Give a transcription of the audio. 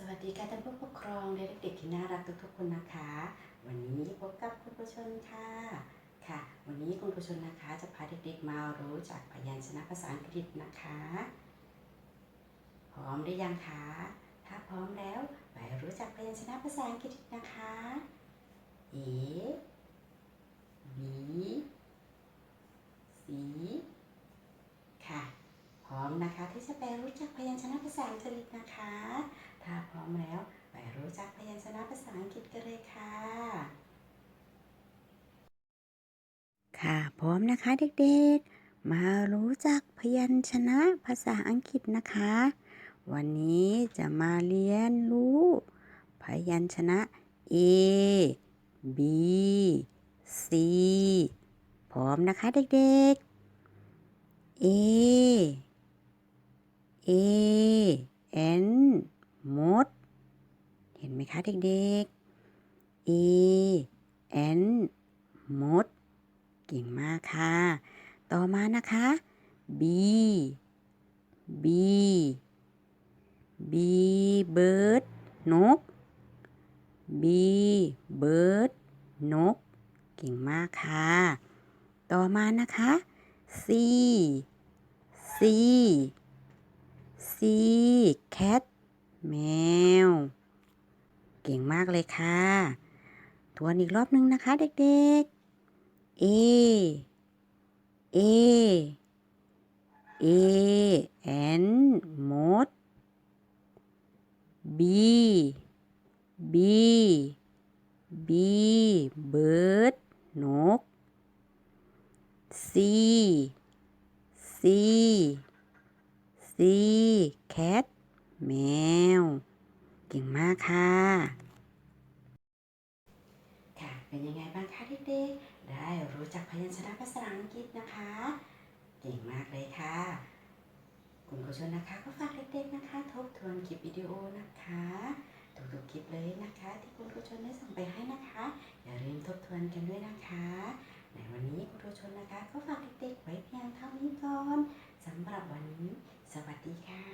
สวัสดีค่ะท่านผู้ปกครองและเด็กๆที่น่ารักทุกๆคนนะคะ วันนี้พบกับคุณผู้ชมค่ะ ค่ะ วันนี้คุณผู้ชมนะคะจะพาเด็กๆมารู้จักพยัญชนะภาษาอังกฤษนะคะ พร้อมหรือยังคะถ้าพร้อมแล้วไปรู้จักพยัญชนะภาษาอังกฤษนะคะ A B C ค่ะ พร้อ มนะคะ ที่จะไปรู้จักพยัญชนะภาษาอังกฤษนะคะ ถ้าพร้อมแล้วไปรู้จักพยัญชนะภาษาอังกฤษกันเลยค่ะ ค่ะพร้อมนะคะเด็กๆ มารู้จักพยัญชนะภาษาอังกฤษนะคะ วันนี้จะมาเรียนรู้ พยัญชนะ A B C พร้อมนะคะเด็กๆ A A N มด เห็นไหมคะเด็กๆ A N มด เก่งมากค่ะ ต่อมานะคะ B B B bird นก B bird นก เก่งมากค่ะ ต่อมานะคะ C C C cat แมว เก่งมากเลยค่ะ ทวนอีกรอบนึงนะคะเด็กๆ A A A N มด B B B bird นก C C C cat แมว เก่งมากค่ะ ค่ะ เป็นยังไงบ้างคะเด็กๆ ได้รู้จักพยัญชนะภาษาอังกฤษนะคะ เก่งมากเลยค่ะ คุณผู้ชมนะคะ ก็ฝากเด็กๆนะคะ ทบทวนคลิปวิดีโอนะคะทุกๆคลิปเลยนะคะ ที่คุณผู้ชมได้ส่งไปให้นะคะ อย่าลืมทบทวนกันด้วยนะคะในวันนี้คุณผู้ชมนะคะ ก็ฝากเด็กๆไว้เพียงเท่านี้ก่อนสำหรับวันนี้ วัสดีค่ะบ๊ายบายค่ะ